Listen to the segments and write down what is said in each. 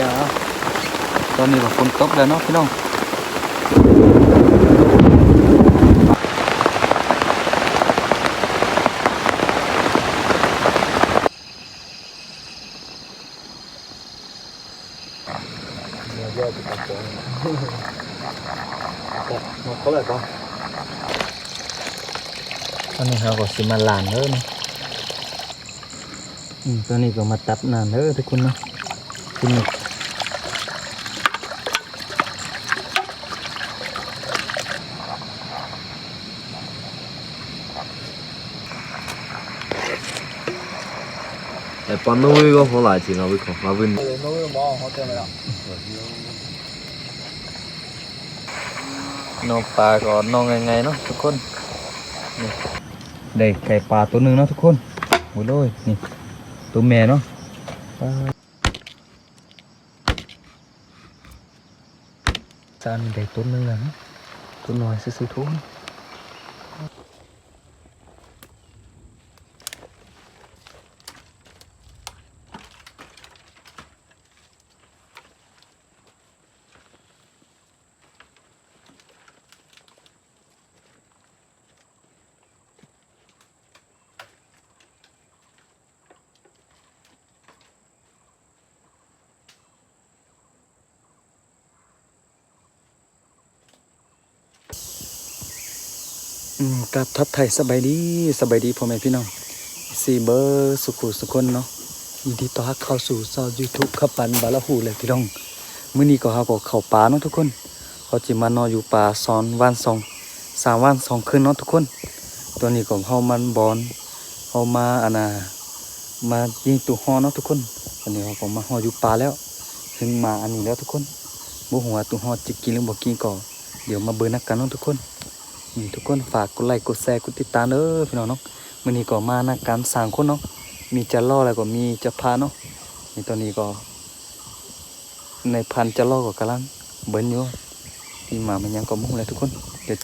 แล้วจ้าตอนนี้ก็ฝนตกแล้วเนาะพี่น้องเดี๋ยวเดี๋ยวจะตัดตัวมาเขาแบบว่าตอนนี้เราก็สิมาลานเด้อนะอืมตอนนี้ก็มาตัดนานเด้อทุกคนเนาะคุณ 哎，帮侬一个好垃圾了，胃口，我问你。 เลยน้องมองเขาเจอไหมล่ะน้องปลาก็น้องไงๆเนาะทุกคนนี่ได้ไก่ปลาตัวหนึ่งเนาะทุกคนโอ้ยนี่ตัวแม่เนาะปลาจานได้ตัวหนึ่งแล้วเนาะตัวน้อยซื้อๆทุน กับทับไทยสบายดีสบายดีพ่อแม่พี่น้องซีเบอร์สุขุสุคนเนาะยินดีต้อนรับเข้าสู่ซอยูทูบขับปันบาลหูเลยพี่น้องมื้อนี้ก็เฮาก็เข้าป่าเนาะทุกคนเขาจิมานอนอยู่ป่าสอนวันสองสามวันสองคืนเนาะทุกคน ตัวนี้ของเฮามันบอนเฮามาอันน่ะมายิงตุฮอเนาะทุกคนตอนนี้เฮาก็มาฮออยู่ป่าแล้วถึงมาอันนี้แล้วทุกคนบ่ฮู้ว่าตุฮอจะกินหรือบ่กินก็เดี๋ยวมาเบิ่งนักกันเนาะทุกคน ทุกคนฝากกดไลค์กดแชร์กดติดตามเด้อพี่น้องเนาะมื้อนี้ก็มานะการสร้างคนเนาะมีจะล่อแล้วก็มีจะพาเนาะนี่ตอนนี้ก็ ในพันจะล่อก็กำลังเบิ้นอยู่ที่มามันยังก็มุ่งเลยทุกคนเดี๋ยว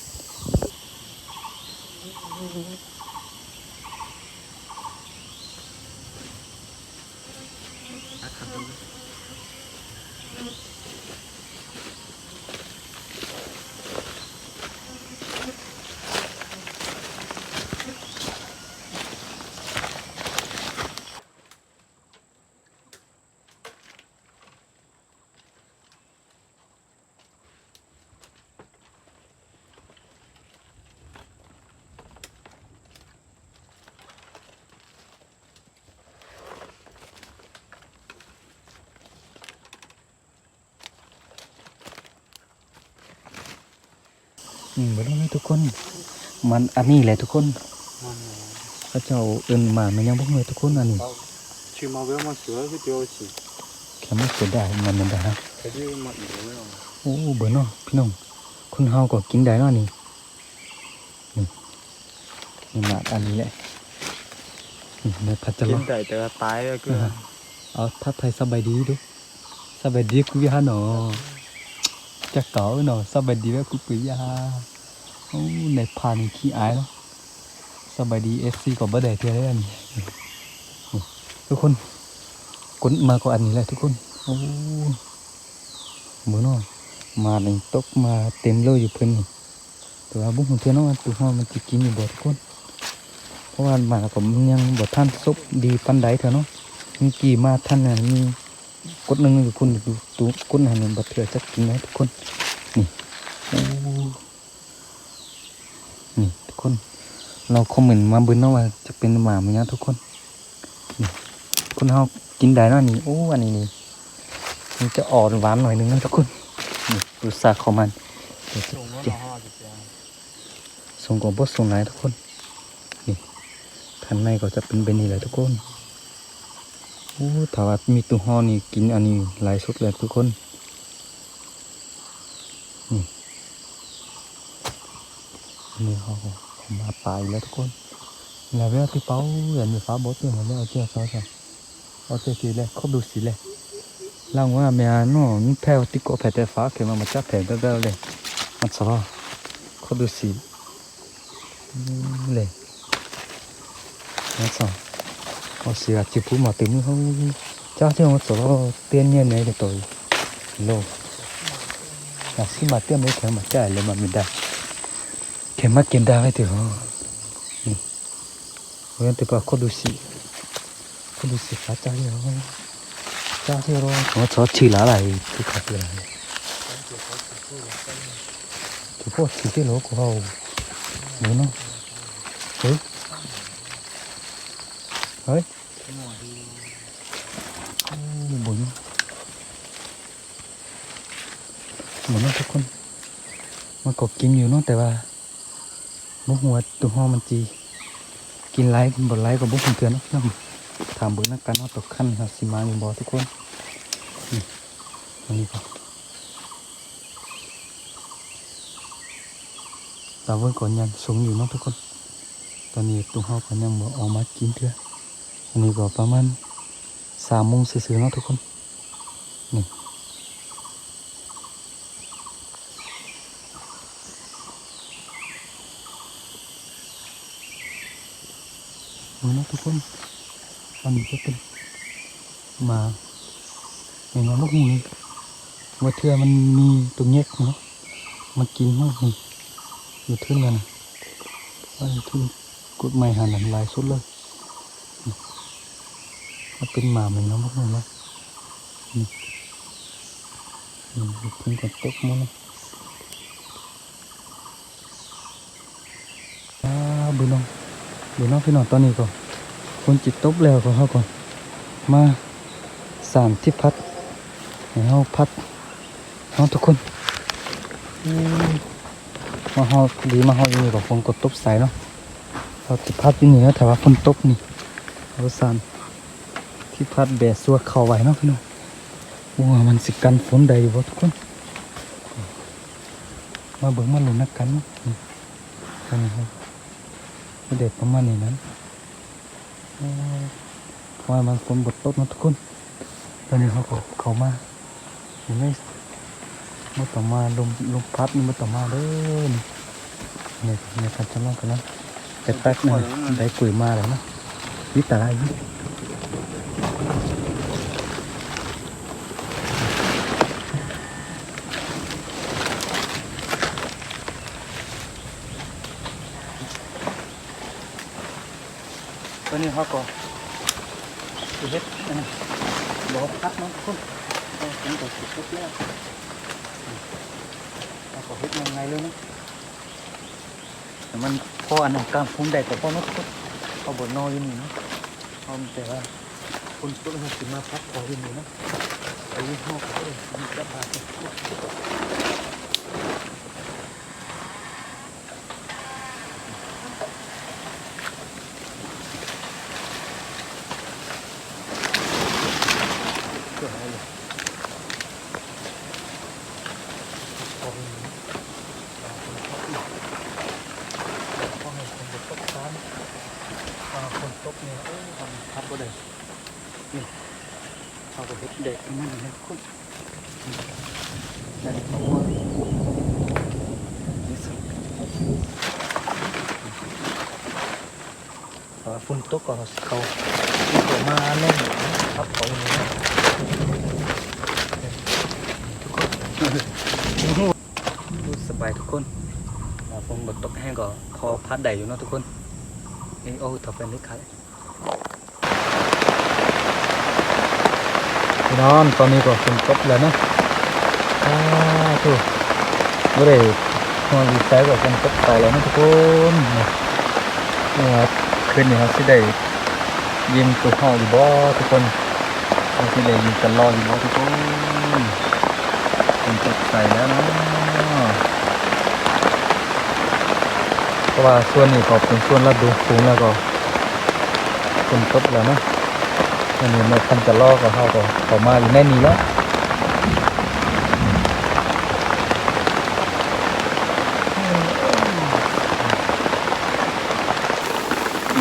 อืมไปดูเลยทุกคน มันอันนี้แหละทุกคนพระเจ้าเอินมาไม่ยังพวกเลยทุกคนอันนี้ชื่อมาเวลมาเสือคือเดียวสิแค่ไม่เสือไดายมันมันได้ฮะโอ้เบอร์น้องพี่น้องคุณเฮาก็กินได้น้อนี่นี่มาอันนี้แหละนี่พัดจะกินได้แต่ตายก็คือเอาทัาไทยสบายดีดูสบายดีกูวิหารหนอ จะเก๋าหนอสบายดีแม่กุกุยฮะโอ้ในพานขี้อายเนาะสบายดีเอฟซีก็บ่ได้เท่าไหร่อันนี้ทุกคนกดมาก็อันนี้แหละทุกคนโอ้มือเนาะมาหนึ่งตกมาเต็มเลยอยู่เพิ่นนี่แต่ว่าบุ้งเท่าเนาะตัวห้อมันจะกินอยู่บ่ทุกคนเพราะว่าหมาผมนยังบ่ท่านซุปดีปันใดเถอะเนาะมีกี่มาท่านน่ะมี กดหนึ่งทุกคนดูดูกดหนึ่งบัดเถื่อจะกินไหมทุกคน นี่นี่ทุกคน เราคอมเมนต์มาบึนเนาะว่าจะเป็นหมาไหมนะทุกคนนี่คนเฮากินได้เนาะนี่โอ้อันนี้นี่มันจะอ่อนหวานหน่อยนึงนะทุกคนนี่ดูซากขอมันส่งของบอสส่งไหนทุกคน นี่ทันในก็จะเป็นเป็นนี่เลยทุกคน โอ้ถ้าว่ามีตัวห่อนี่กินอันนี้หลายสุดเลยทุกคนนี่นี่เขาผมมาปลายแล้วทุกคนแล้วเวลาที่เป้าเห็นไฟฟ้าบดตัวมันแล้วเอาเจ้าเขาใส่เอาเจ้าสีเลยเขาดูสีเลยล่างว่าเมียนู่นี่แพ้ติโกแพ้แต่ฟ้าเขมามาจับแผ่ได้เลยมันสบายเขาดูสีเลยมันสบาย 어시가 지푸 마 뜨는 형 짜증 này để tôi lô. Là khi mà tiêm mấy thằng mà chạy lên mà mình đặt. Cái mắt kiến đa ấy thì họ. Ừ. Người ta bảo có đủ xí có đủ xí phá chạy rồi cha theo rồi. Nó chó chỉ lá lại cái khát cái này. Chú có chỉ cái lỗ của họ. Muốn không? Ừ. มันก็กินอยู่เนาะแต่ว่าบุหัวตัวห้องมันจีกินไรบนไรก็บุกเตือนเนาะน้องถามเบุญนักการเนาตกขั้นครับสิมาอยู่บ่ทุกคนนี่อันนี้ก็ตาเวิร์ก่อนยังสูงอยู่เนาะทุกคน ตอนนี้ตัวห้องก็ยังบ่ออกมากินเถอะอันนี้ก็ประมาณสามโมงซื่อๆเนาะทุกคนนี่นี่เนาะทุก คนอันนี้ก็เป็นหมาเห็นว่าลูกหมูนี่ว่าเทือมันมีตัวเงี้ยเนาะมันกินเนาะนี่อยู่ทึ่งกันนว่าอยู่ทึ่งกดไม่หันหลังลายสุดเลยมันเป็นหมาเหมือนน้องพวกนั้นะนี่นี่เพิ่งกดตกมั้งนะอ้าบุญน้องบุญน้องพี่น้องตอนนี้ก็คน จิตตกแล้วก็เขาก่อน มาสามที่พัดให้เขาพัดเขาทุกคนมาเขาดีมาเขาอยู่นี่ก็คงกดตบใส่เนาะเขาที่พัดอยู่นี่นะแต่ว่าฝนตกนี่เขาสานที่พัดแบะสัวเข่าไว้เนาะพี่น้องว่ามันสิกันฝนใดอยู่บ่ทุกคน มาเบิ่งมาหลุนนักกันเนาะนี่กันนี่ครับเด็ดประมาณนี้นั้น เอ่อว่ามันฝนบดตกนะทุกคน ตอนนี้เขาก็เขามาเห็นไหมมาต่อมาลมลมพัดนี่มาต่อมาเด้อนี่เนี่ยเนี่ยกันจะลองกันนะแต่แป๊บหนึงได้กุยมาแล้วนะวิตาอะไรนี่ เขาก็สิเฮ็ดบอันนั้นบ่พักเนาะทุกคนเอาผมก็สิเฮ็ดแล้วเราก็เฮ็ดยังไงเลยนะมันพออันนั้นกลางพุ่งได้แต่พอเนาะทุกคนเอาบนนออยู่นี่นะเอาแต่ว่าคนต้นเขาสิมาพักพออยู่นี่นะไอ้ห้องก็เอ้ยมันจะบาดเกิดอะไรเลยพออยู่นี่เอาคนพักอยู่พอให้คนบนตกซ้ำเอาคนตกเนี่ยเอ้ยทำพัดบ่ได้นี่เอาไปเฮ็ดเด็กมันเลยทุกคนนั่นเอาไว้นี่สิเอาฝนตกก็ เขาเขามาแน่นครับเขาอย่างนี้นะทุกคนรู้สบายทุกคนอ่าฝนบดตกแห้งก็พอพัดได้อยู่เนาะทุกคนเอโอ้ถ้าเป็นเล็กขาดพี่น้องตอนนี้ก็ฝนตกแล้วนะอ้าถูกไม่ได้มองดีไซน์แบบฝนตกไปแล้วนะทุกคนเนี่ยนี่ครับคืนนี้ครับที่ได้ ยิ้มตัวพ่ออยู่บ่ทุกคนที่เลยยิ้มกันรออยู่บ่ทุกคนเป็นจุดใส่แล้วนะเพราะว่าส่วนนี้ก็เป็นส่วนระดูสูงแล้วก็เป็นครบแล้วนะอันนี้มันทันจะลอกกับเขาก็ต่อมาอยู่แน่นี้แล้ว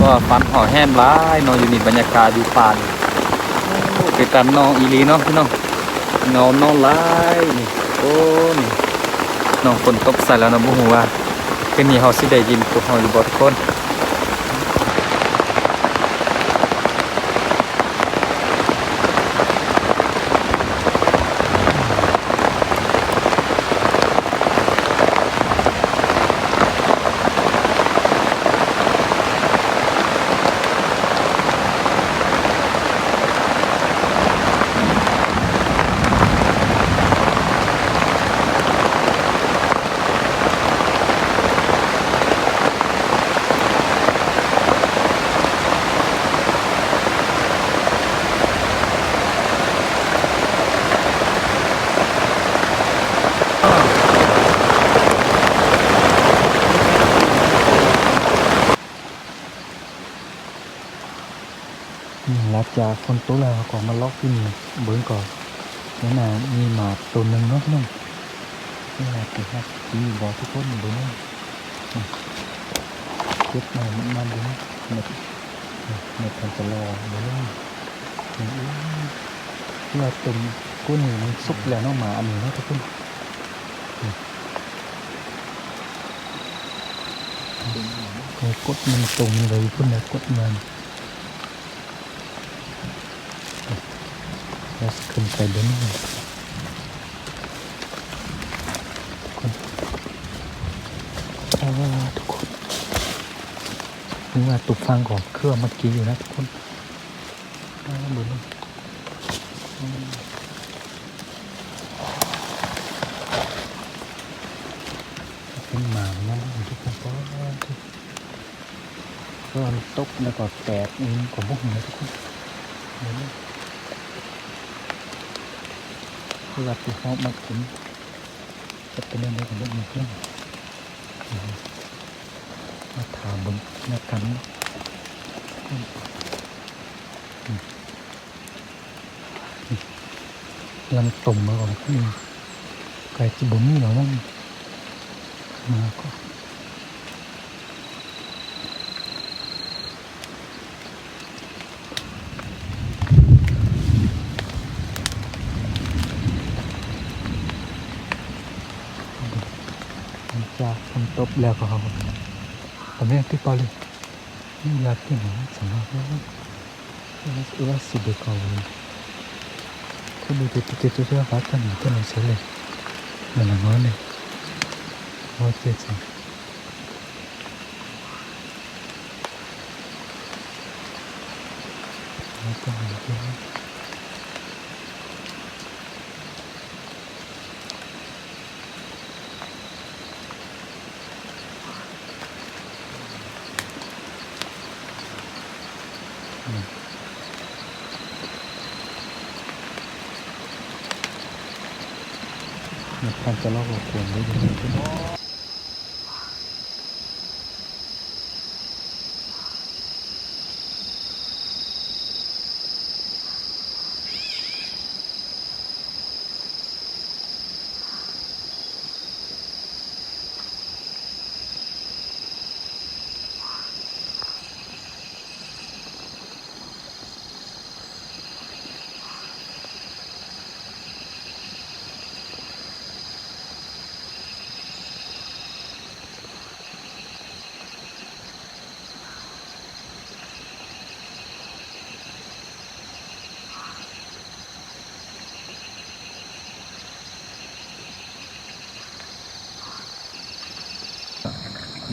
ก็ฟันห่อแห้มร้ายนอนอยู่นี่บรรยากาศอยู่ป่านไปตามน้องอีลีเนาะพี่น้องเงานองร้ายนี่โอ้นี่น้องฝนตกใส่แล้วนะบ่ฮู้ว่าคืนนี้เขาสิได้ยินตัวเขาอยู่บ่ทุกคน หลังจากฝนตกแล้วก็มาล็อกที่นี่เบิ่งก่อนนั่นน่ะมีหมาตัวหนึงเนาะพี่น้องนี่แหละตัวครับที่บอกทุกคนเบิ่งเนาะนี่เก็บมามันมาเบิ่งเน็ตเน็ตทัน จะรอเบิ่งนี่อื้อที่ว่าตรงก้นนี่มันสุกแล้วเนะหมาอันนี้เนาะทุกคนนี่นี่กดมันเลยทุกดมันแล้วขึ้นไปบนนี้โอ้ทุกคนนี่ว่าตุกฟังของเครื่องเมื่อกี้อยู่นะทุกคนอ่าบนนี้อืมเป็นหมานะทุกคนก็ก็ตกแล้วก็แตกนี่ก็บุกเลยทุกคนเดี๋ยวนี้ คือว่าที่เขามาถึงจะเป็นเรื่องของเรื่องนี้เพื่อนมาถามบนหน้ากันลังตุ่มมาก่อนไก่จะบุนี่เหรอนั่นมาก็หลัง จากฝนตกแล้วก็เขาตอนนี้ที่ปอเลยนี่อยากที่ไหนสำหรับว่าอุลา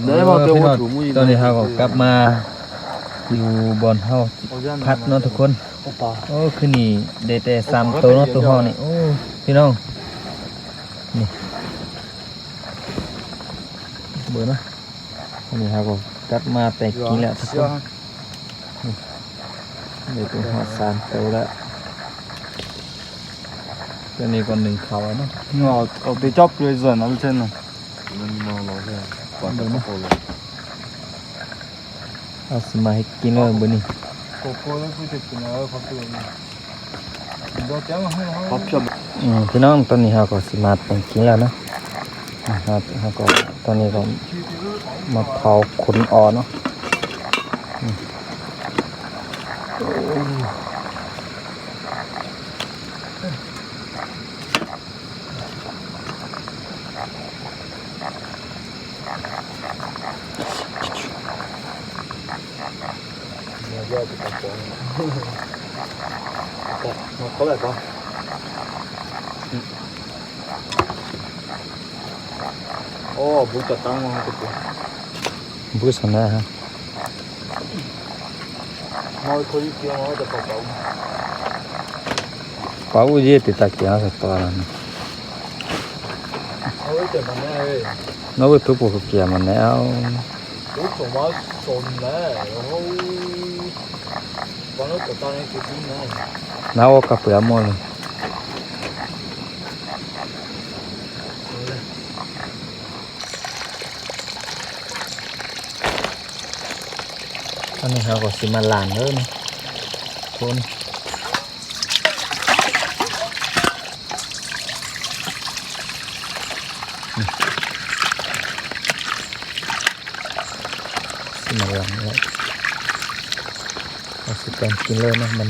เด้บอกเดี๋ยวว่าถูมุ้ยตอนนี้เฮาก็กลับมาอยู่บอนเขาพัดเนาะทุกคน โอ้คือนี่ไดแต่สามตัวเนาะตัวเฮานี่โอ้พี่น้องนี่เบื่อนะนี่เฮาก็กลับมาแต่กินแล้วทุกคนเดี๋ยวตัวหอดสามตัวแล้วตัวนี้ก่อนหนึ่งเขาเนาะเอาเอาไปจอบเลยส่วนเอาไเช่นนั้น Water Popolo. Nossa, mas que não é bonito. Popolo é bonito, não é o Popolo. พี่น้องตอนนี้เราก็สิมาเป็นกินแล้วนะครับเราก็ตอนนี้ก็มาเผาขนอ่อนเนาะ vou வந்துட்டு புக்கு சொன்னேன் Pau o dia te taqueava para né? Nó với thuốc của kìa mà nè ông Thuốc của má sồn nè Nó có cái tao này cái tí nè Nó có cái bữa môn này อันนี้เราก็สิมาล้างเด้อนะคนสิมาล้างแล้วเราสิแต่งกินเลยนะมัน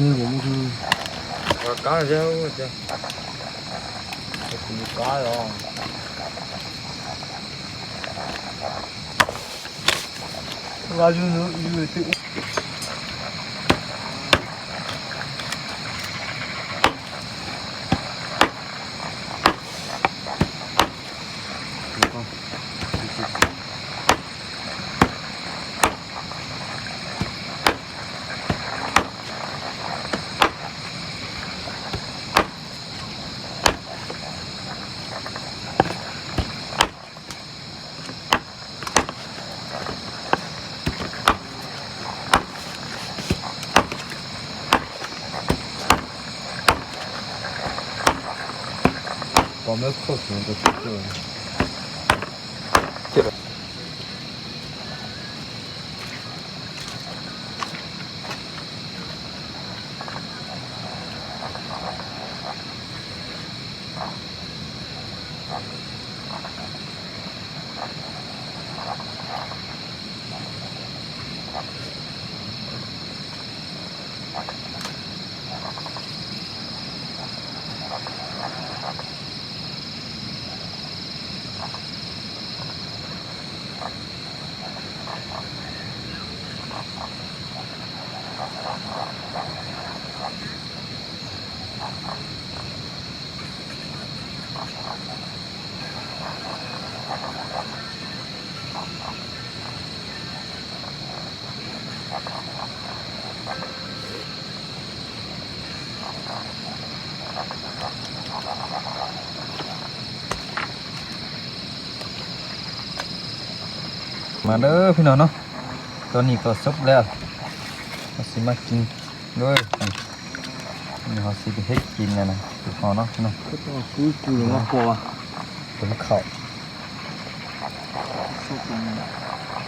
听节目听。我刚才我这，这可以干了。俺就能以为对。那库存都是去。 มาเด้อพี่น้องเนาะตอนนี้ก็ซุปแล้วเราสิมากินด้วยนี่เขาสิไปเฮ็ดกินเนี่นะถูกพอเนาะพี่น้องก็ต้องคุยกูหรือว่ากัวผมเข่า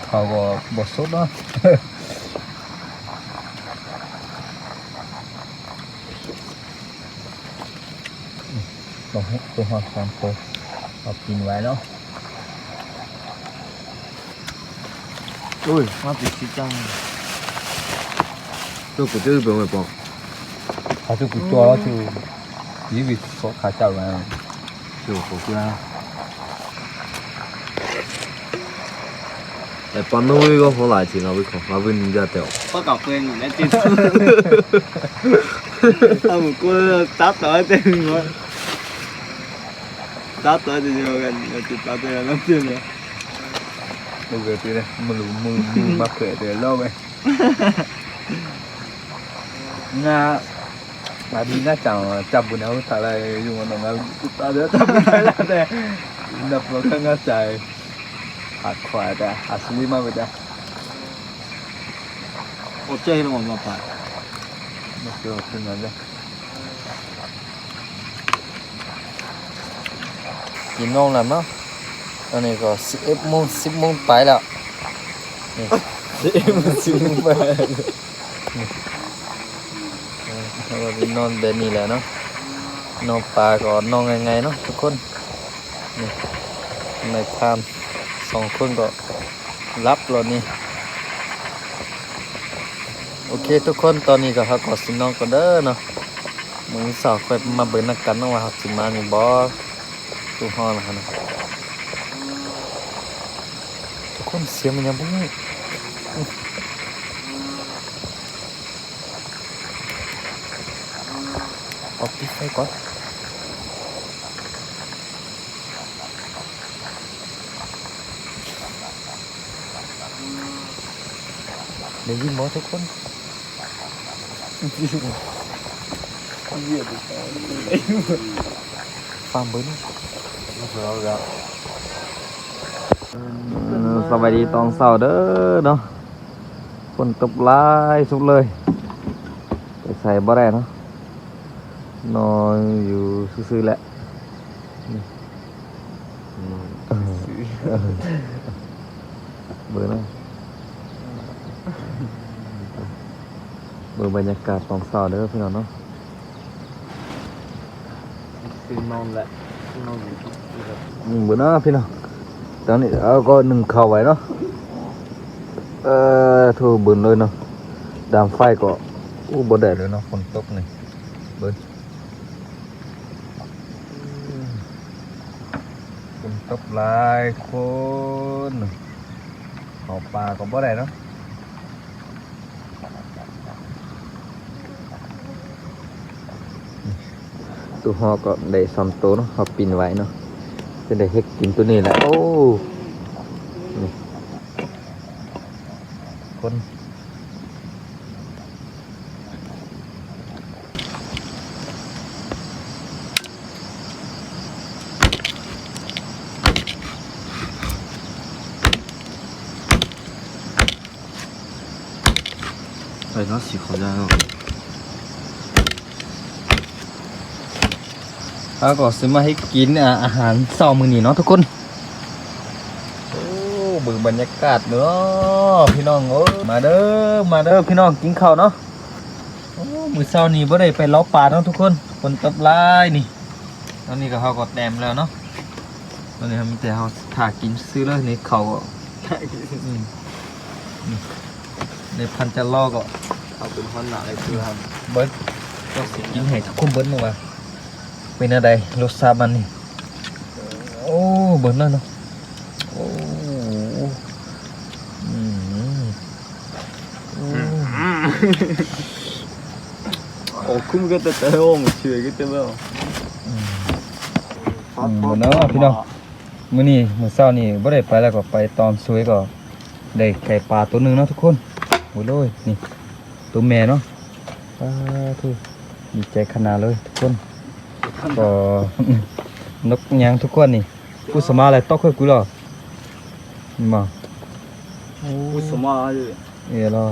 เขาบ่บ่ซุปเนาะลองให้ตัวหอามโคเอากินไว้เนาะ Ui, mắt bị chít chăng Tôi cũng chưa bị người bỏ Khá à, tôi cũng cho đó chứ. Ừ. Chỉ vì có khá chào mà. Chưa có chưa Để bắn nó với có lại thì nó bị khó Nó bị nhìn ra tiểu. Có cả quên rồi đấy tin. Tao một cô tát tới tên rồi Tát tới thì gần Tao tới là lắm tiền rồi. Mugatuda, mulu lâu vậy. lobe. Na Tadi na chào chào buồn áo thà lại dùng đồng ngáo ta đỡ ta buồn phải là thế đập vào cái ngã chạy hạt khỏe ta hạt xí mà vậy ta ô chơi nó ngon ngọt phải. Nó kêu xin nó đây nhìn ngon lắm á. ตอนนี้ก็สิบเอ็โมงสิบโมงไปแล้วสิบเอ็โมงสิบโมงไปเราไปนอนเดนี่แล้วเนาะนอนป่าก่อนนอนไงๆเนาะทุกคนนี่ในพามสองคนก็รับแล้วนี่โอเคทุกคนตอนนี้ก็เขาก็สินอนก็เด้อเนาะมึงสาวคอยมาเบิร์นักกันเนาะว่าเขสิมานี่บอสทุกห้องนะฮะ เนาะทุกคนเสียงมั สบายดีตอนเช้าเด้อเนาะฝนตกลายสุดเลยไปใส่บ่ได้เนาะนอนอยู่ซื่อๆแหละเบอร์นะเบอร์บรรยากาศตอนเช้าเด้อพี่น้องเนาะคือนอนแหละนอนอยู่เบอร์นะพี่น้อง ตอนนี้เอาก็หนึ่งเข่าไว้เนาะเอ่อทั่วบนเลยเนาะดามไฟก็อู้บ่ได้เลยเนาะฝนตกนี่เบิ้ลฝนตกหลายคนขาปลาก็บ่ได้เนาะตัวหอก็ได้สามตัวเนาะเขาปินไว้เนาะ จะได้เฮ็ดกินตัวนี้แหละโอ้นี่คน 哎，那洗好家伙， แล้วก็ซื้อมาให้กินอะอาหารเช้ามื้อนี้เนาะทุกคนโอ้เบิ่งบรรยากาศเนาะพี่น้องโอ้มาเด้อมาเด้อพี่น้องกินข้าวเนาะโอ้มื้อเช้านี้บ่ได้ไปเล้าป่าเนาะทุกคนฝนตกหลายนี่ตอนนี้ก็เฮาก็แต้มแล้วเนาะตอนนี้มีแต่เฮาถ่ากินซื้อเลยนี่ข้าวก็อืมนี่ในพันจะลอก็เขาเป็นคนหนักเลยคือทเบิร์ดก็สิกินให้ทุกคนเบิร์ดมาว่า เป็นอะไรรสชาติมันนี่โอ้เบิร์ดเลยเนาะโอ้อืมโอ้ำโอ้คุ้มก็จะเตะโอ้มช่วยก็จะแบบอืมหมดเนาะพี่น้องมื้อนี้มื้อเช้านี่บ่ได้ไปแล้วก็ไปตอนสวยก็ได้ไก่ปลาตัวหนึ่งเนาะทุกคนโอ้ยเลยนี่ตัวแม่เนาะปลาทุกดีใจขนาดเลยทุกคน ก็นกยางทุกคนนี่กูสมาอะไรตอกเพื่อกูหรอมากูสมาเออหรอ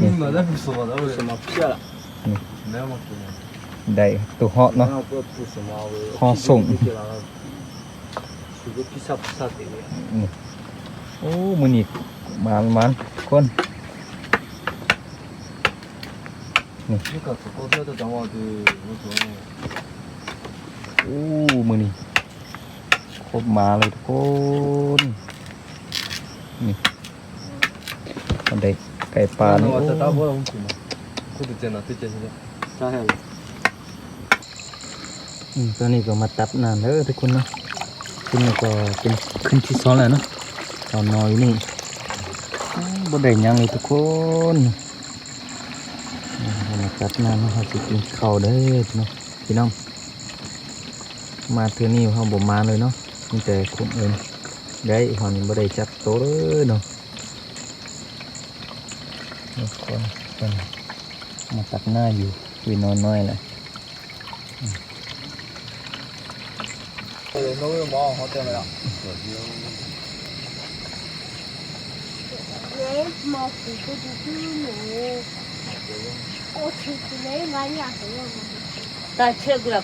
นี่มาได้กูสมาได้กูสมาเพี้ยละได้ตัวหอตเนาะฮองส่งโอ้มือนี่มันมันคนนี่ โอ้มือนี่ครบมาเลยทุกคนนี่มันได้ไก่ปลาเนี่ 뭐라 훔치마 그것도 쟤 나한테 쟤 진짜 자해 อืมตอนนี้ก็มาตัดนานเด้อทุกคนเนาะขึ้นแล้ก็เป็นขึ้นที่ซ้อนแล้วเนาะตอนน้อยนี่อ้าวบ่ได้ยังเลยทุกคนมาตัดนานนะครับสิกินข้าวเด้อพี่น้อพี่น้อง มาเทือนี่เขาบ่มาเลยเนาะมีแต่คนอินได้หอนบ่ได้จับโตเลยเนาะคนคนมาตัดหน้าอยู่คือนอนน้อยเลยเออน้อยมองเขาเจอไหมล่ะเล็กมองกูก็ดูที่หนูโอ้ถึงเลยไมันอยากเห็นแต่เชือกเลย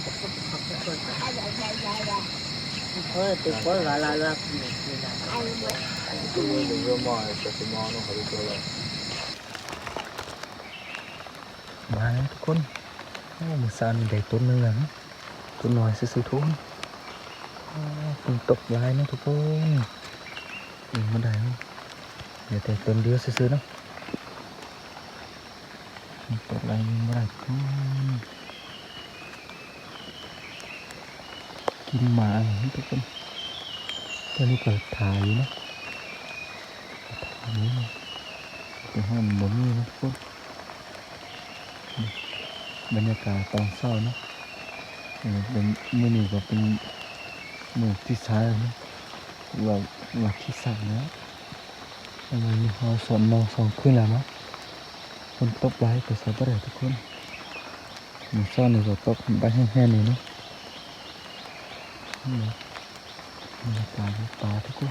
ยเนาะทุกคนอืมบ่ได้เนาะเดี๋ยวแต่ต้นเดียวซื่อๆเนาะฝนตกหลายยังบ่ได้ทุกคน กินหมาเนาะทุกคนตอนนี้ก็ถ่ายอยู่นะถ่ายอยู่เนะแต่ห้ามบ่มีเนะทุกคนบรรยากาศตอนเช้านะเป็นมือนี้ก็เป็นมื้อที่สามแล้วเนะว่าว่าที่สามแล้วแล้ววันนี้เราสอนมองสองคืนแล้วนะฝนตกหลายแต่ใส่บ่ได้ทุกคนมื้อเช้านี่ก็ตกใบแห้งๆนี่นะ นี่บรรยากาศป่าทุกคน